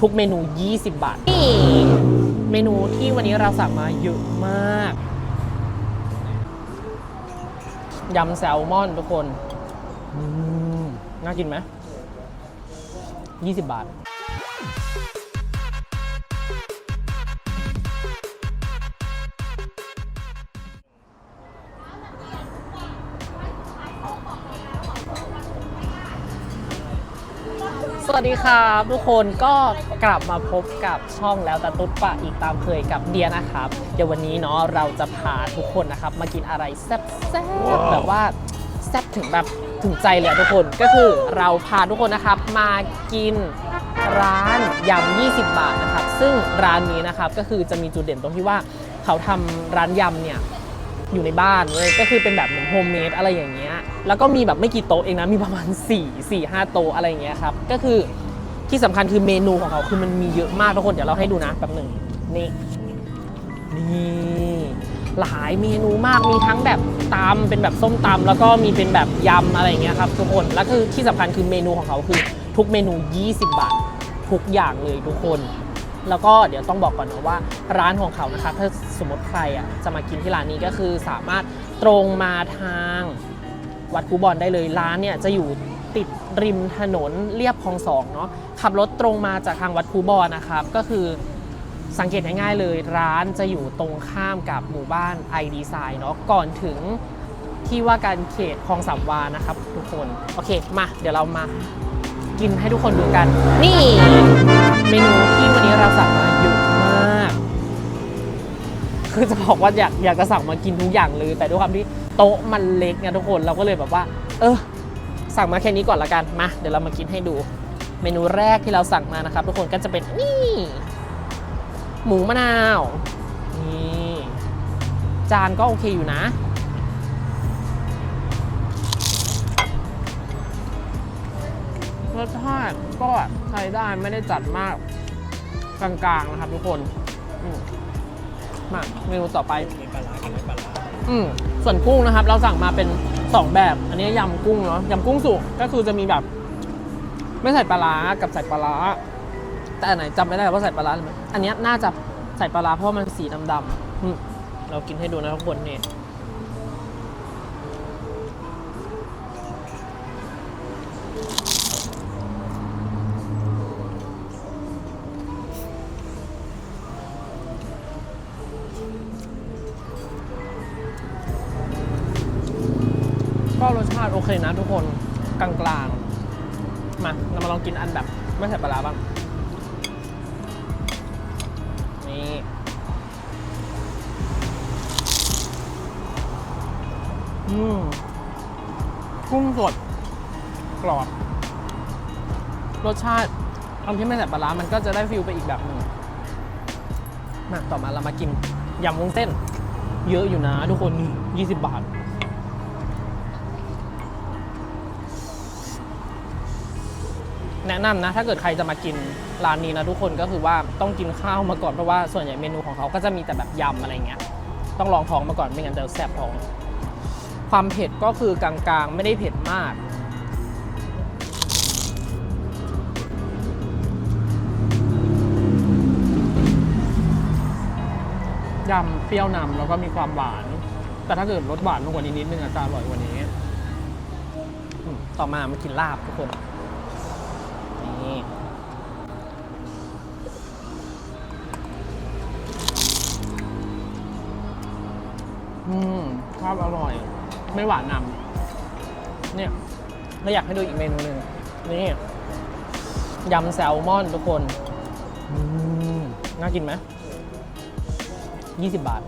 ทุกเมนู 20 บาท นี่เมนูที่วันนี้เราสั่งมาเยอะมาก ยำแซลมอนทุกคนอืมน่ากินไหม 20 บาท สวัสดีครับทุกคนก็กลับมาพบกับช่องแล้วแต่ตุ๊ดปะอีกตามเคยกับเดียนะครับ เดี๋ยววันนี้เนาะเราจะพาทุกคนนะครับ มากินอะไรแซ่บๆแบบว่าแซ่บถึงแบบถึงใจเลยอะทุกคนก็คือเราพาทุกคนนะครับมากินร้านยำ 20 บาทนะครับ ซึ่งร้านนี้นะครับก็คือจะมีจุดเด่นตรงที่ว่าเขาทำร้านยำเนี่ย อยู่ในบ้านเลยก็คือเป็นแบบเหมือนโฮมเมดอะไรอย่างเงี้ยแล้วก็มีแบบไม่กี่โต๊ะเองนะมีประมาณ 4 4 5 โต๊ะอะไรอย่างเงี้ยครับก็คือที่สำคัญคือเมนูของเขาคือมันมีเยอะมากทุกคนเดี๋ยวเราให้ดูนะแป๊บหนึ่งนี่นี่หลายเมนูมากมีทั้งแบบตำเป็นแบบส้มตำแล้วก็มีเป็นแบบยำอะไรอย่างเงี้ยครับทุกคนแล้วคือที่สำคัญคือเมนูของเขาคือ ทุกเมนู 20 บาท ทุกอย่างเลยทุกคน แล้วก็เดี๋ยวต้องบอกก่อนนะว่าร้านของเขานะครับถ้าสมมติใครอะจะมากินที่ร้านนี้ก็คือสามารถตรงมาทางวัดกูบอลได้เลยร้านเนี่ยจะอยู่ติดริมถนนเรียบคลองสองเนาะขับรถตรงมาจากทางวัดคูบอลนะครับก็คือสังเกตง่ายๆเลย ร้านจะอยู่ตรงข้ามกับหมู่บ้านไอดีไซน์เนาะก่อนถึงที่ว่าการเขตคลองสามวานะครับทุกคน โอเค มา เดี๋ยวเรามา กินให้ทุกคนดูกัน นี่ เมนูที่วันนี้เราสั่งมาเยอะมาก คือจะบอกว่าอยากอยากจะสั่งมากินทุกอย่างเลย แต่ด้วยความที่โต๊ะมันเล็กไงทุกคนเราก็เลยแบบว่า เออ สั่งมาแค่นี้ก่อนละกันมาเดี๋ยวเรามากินให้ดู เมนูแรกที่เราสั่งมานะครับ ทุกคนก็จะเป็นนี่ หมูมะนาวนี่จานก็โอเคอยู่นะ รสชาติก็ใช้ได้ไม่ได้จัดมากกลางๆนะครับทุกคนอืมมาเมนูต่อไปอืมส่วนกุ้งนะครับ เราสั่งมาเป็น 2 แบบ อันนี้ยำกุ้งเนาะยำกุ้งสุกก็คือจะมีแบบ ไม่ใส่ปลาร้ากับใส่ปลาร้าแต่อันไหนจำไม่ได้ว่าใส่ปลาร้าหรือไม่อันเนี้ยน่าจะใส่ปลาร้าเพราะว่ามันสีดำๆอืมเรากินให้ดูนะทุกคนนี่็รสชาติโอเคนะทุกคนกลางๆ มาเรามาลองกินอันแบบไม่ใส่ปลาร้าบ้าง นี่ อืมกุ้งสด กรอบ รสชาติตอนที่ไม่ใส่ปลาร้ามันก็จะได้ฟิลไปอีกแบบหนึ่งมาต่อมาเรามากินยำวุ้นเส้น เยอะอยู่นะทุกคน 20 บาท แนะนำนะ ถ้าเกิดใครจะมากินร้านนี้นะทุกคนก็คือว่าต้องกินข้าวมาก่อนเพราะว่าส่วนใหญ่เมนูของเขาก็จะมีแต่แบบยำอะไรเงี้ยต้องลองท้องมาก่อนไม่งั้นจะแสบท้อง ความเผ็ดก็คือกลางๆ ไม่ได้เผ็ดมากยำเปรี้ยวนำแล้วก็มีความหวาน แต่ถ้าเกิดรสหวานมากกว่านี้นิดนึงอาจจะอร่อยกว่านี้ ต่อมามากินลาบทุกคน อืมชอบอร่อย ไม่หวานนำเนี่ยเราอยากให้ดูอีกเมนูหนึ่งนี่ยำแซลมอนทุกคนน่ากินไหมยี่สิบบาท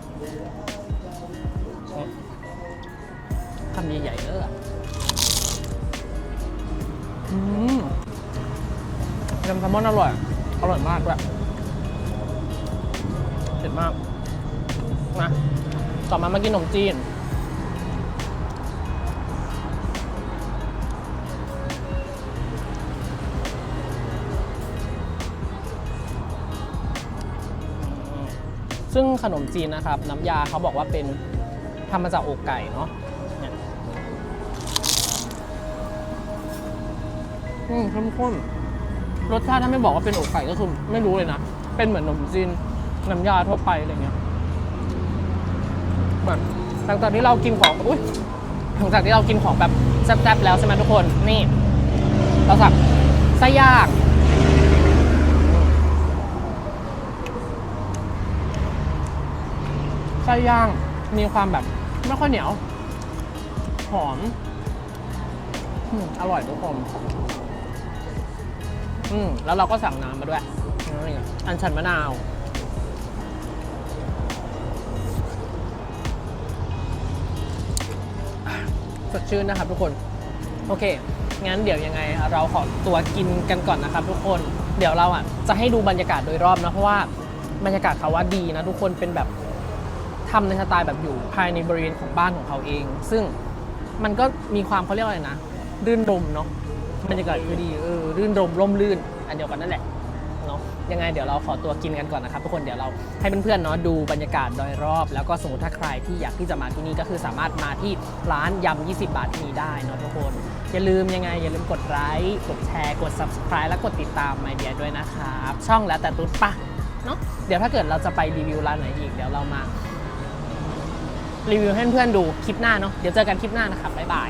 คำใหญ่ๆเอออืมยำแซลมอนอร่อย อร่อยมากด้วยเผ็ดมากมา ต่อมามากินขนมจีน ซึ่งขนมจีนนะครับ น้ำยาเขาบอกว่าเป็นทำมาจากอกไก่เนาะอืมเข้มข้นรสชาติถ้าไม่บอกว่าเป็นอกไก่ก็คือไม่รู้เลยนะ เป็นเหมือนขนมจีนน้ำยาทั่วไปอะไรเงี้ย แบบหลังจากที่เรากินของอุ้ยหลังจากที่เรากินของแบบแซ่บๆแล้วใช่ไหมทุกคนนี่ เราสั่งไส้ย่างไส้ย่างมีความแบบไม่ค่อยเหนียว หอมอร่อยทุกคนอืมแล้วเราก็สั่งน้ำมาด้วย อันชันมะนาว สดชื่นนะครับทุกคน โอเค งั้นเดี๋ยวยังไงเราขอตัวกินกันก่อนนะครับทุกคน เดี๋ยวเราอะจะให้ดูบรรยากาศโดยรอบนะเพราะว่าบรรยากาศเขาว่าดีนะทุกคนเป็นแบบทำในสไตล์แบบอยู่ภายในบริเวณของบ้านของเขาเอง ซึ่งมันก็มีความเขาเรียกอะไรนะ รื่นรมเนาะบรรยากาศคือดีเออรื่นรมร่มรื่น อันเดียวกันนั่นแหละ เนาะยังไงเดี๋ยวเราขอตัวกินกันก่อนนะครับทุกคนเดี๋ยวเราให้เพื่อนๆเนาะดูบรรยากาศโดยรอบ แล้วก็สมมติถ้าใครที่อยากที่จะมาที่นี่ก็คือสามารถมาที่ร้านยำ 20 บาทที่นี่ได้เนาะทุกคน อย่าลืมยังไง อย่าลืมกดไลค์กดแชร์กด subscribe และกดติดตามไมเดียด้วยนะครับช่องแล้วแต่ตุ๊ดปะเนาะเดี๋ยวถ้าเกิดเราจะไปรีวิวร้านไหนอีกเดี๋ยวเรามารีวิวให้เพื่อนๆดูคลิปหน้าเนาะเดี๋ยวเจอกันคลิปหน้านะครับบ๊ายบาย